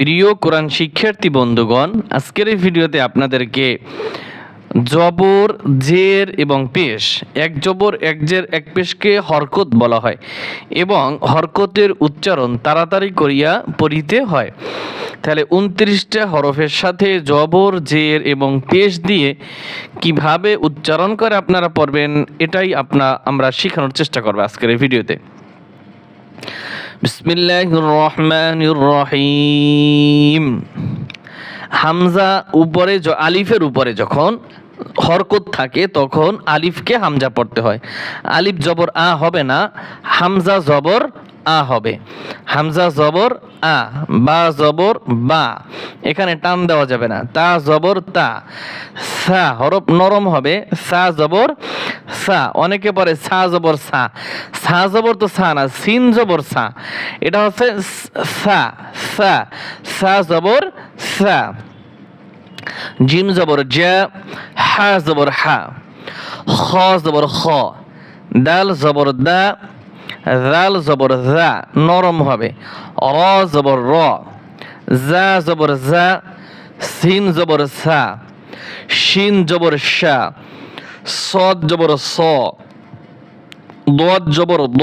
প্রিয় কোরআন শিক্ষার্থী বন্ধুগণ, আজকের এই ভিডিওতে আপনাদেরকে জবর, জের এবং পেশ, এক জবর, এক জের, এক পেশকে হরকত বলা হয় এবং হরকতের উচ্চারণ তাড়াতাড়ি করিয়া পড়িতে হয়। তাহলে উনত্রিশটা হরফের সাথে জবর, জের এবং পেশ দিয়ে কীভাবে উচ্চারণ করে আপনারা পড়বেন, এটাই আপনা, আমরা শেখানোর চেষ্টা করব আজকের এই ভিডিওতে। বিসমিল্লাহির রহমানির রহিম হামজা উপরে আলিফের উপরে যখন হরকত থাকে, তখন আলিফকে হামজা পড়তে হয়। আলিফ জবর আ হবে না, হামজা জবর আ হবে। হামজা জবর আ, বা জবর বা। এখানে টান দেওয়া যাবে না। তা জবর তা। সা হরফ নরম হবে, সা জবর সা, অনেকে পরে সা জবর সা। সা জবর তো সা না, সিন জবর সা। এটা হচ্ছে স- সা সা সা জবর সা। জিম জবর জা, হা জবর হা। খ জবর খ। দাল জবর দা জাল জবর জা নরম হবে। র জবর র। জা জবর জা, সিন জবর সা। শিন জবর শা সদ জবর স। দদ জবর দ।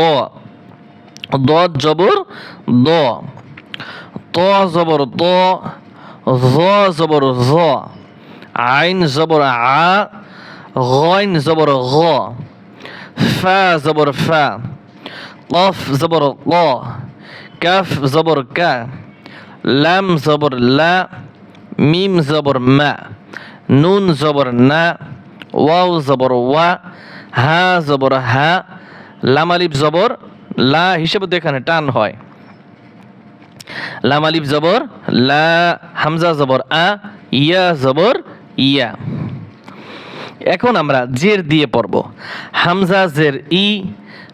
দদ জবর দ। ত জবর ত জ জবর জ। আইন জবর আ। গইন জবর গ। ফা জবর ফা। কফ জবর ক। কাফ জবর কা। লাম জবর লা। মিম জবর মা। নুন জবর না। ওয়াও জবর, ওয়া, হা জবর, হা লামালিপ জবর, লা হিসেবে তো এখানে টান হয়। লাম আলিফ জবর, লা, হামজা জবর, আ, ইয়া জবর, ইয়া। এখন আমরা জের দিয়ে পড়ব। হামজা জের ই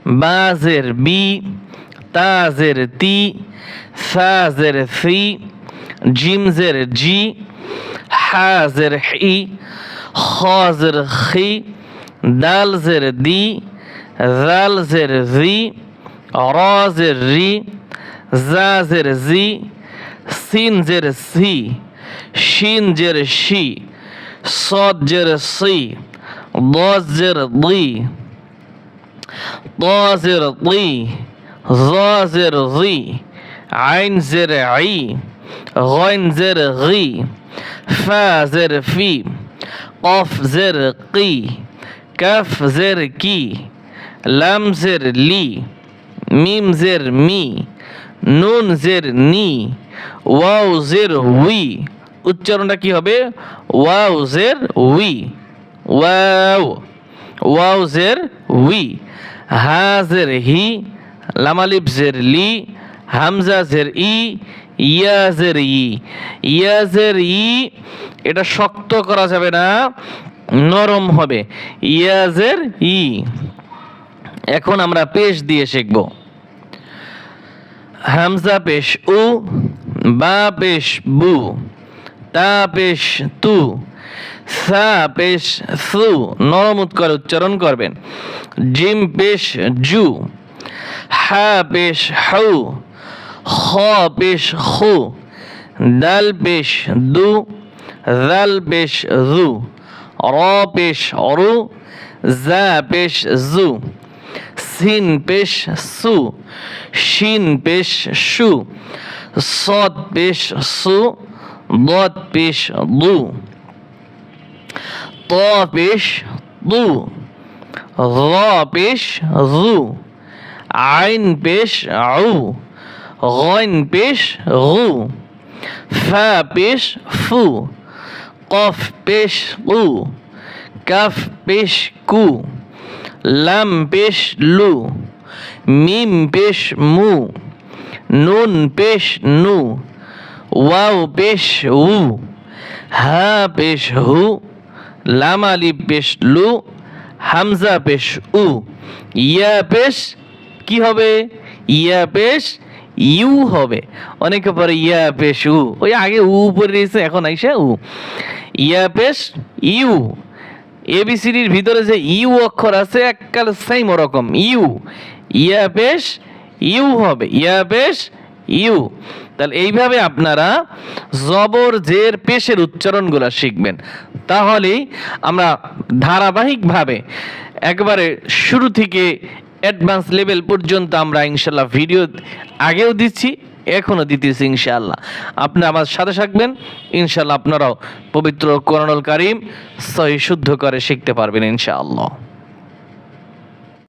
বা জের বি, তা জের তি সা জের সি জিম জের জি, হা জের হি খ জের খি দাল জের দি জাল জের জি র জের রি জা জের জি সিন জের সি শিন জের শি صاد جر صي ضاد زر ضي طا زر طي ظا زر ظي عين زر عي غين زر غي فا زر في কফ জের কি কফ জের কি লাম জের লি মিম জের মি নুন জের নি ওয়াও জের উই উচ্চারণটা কি হবে? ওয়াও জের উই ওয়াও। ওয়াও জের উই হা জের হি লামালিব জের লি হামজা জের ই ইয়া জের ই ইয়া জের ই এটা শক্ত করা যাবে না, নরম হবে। ইয়াজের ই এখন আমরা পেশ দিয়ে শিখব। হামজা পেশ উ, বা পেশ বু, তা পেশ তু, সা পেশ সু, নরম উৎকর উচ্চারণ করবেন। জিম পেশ জু, হা পেশ হউ خ پیش خو دل پیش دو ذل پیش ذو را پیش رو ز پیش زو سین پیش سو شین پیش شو صاد پیش سو ضاد پیش ضو طا پیش ضو ضا پیش ذو عین پیش عو غين পেশ غو ফা পেশ ফু কফ পেশ উ কাফ পেশ কু লাম পেশ লু মিম পেশ মু নুন পেশ নু ওয়াও পেশ উ হা পেশ হু لام علي পেশ লু হামজা পেশ উ ইয়া পেশ কি হবে? ইয়া পেশ ইউ হবে। অনেকে পরে ইয়া পেশ উ। ওই আগে উ পরে রয়েছে, এখন আইসা উ। ইয়া পেশ ইউ। এবিসিডির ভিতরে যে ইউ অক্ষর আছে, এককাল সেম ওরকম, ইউ। ইয়া পেশ ইউ হবে, ইয়া পেশ ইউ। তাহলে এইভাবে আপনারা জবর, জের, পেশের উচ্চারণগুলো শিখবেন। তাহলেই আমরা ধারাবাহিকভাবে একবারে শুরু থেকে অ্যাডভান্স লেভেল পর্যন্ত আমরা ইনশাল্লাহ ভিডিও আগেও দিচ্ছি, এখনও দিতেছি ইনশাআল্লাহ আপনি আমার সাথে থাকবেন, ইনশাল্লাহ আপনারাও পবিত্র করণল কারিম সহি শুদ্ধ করে শিখতে পারবেন ইনশাআল্লাহ।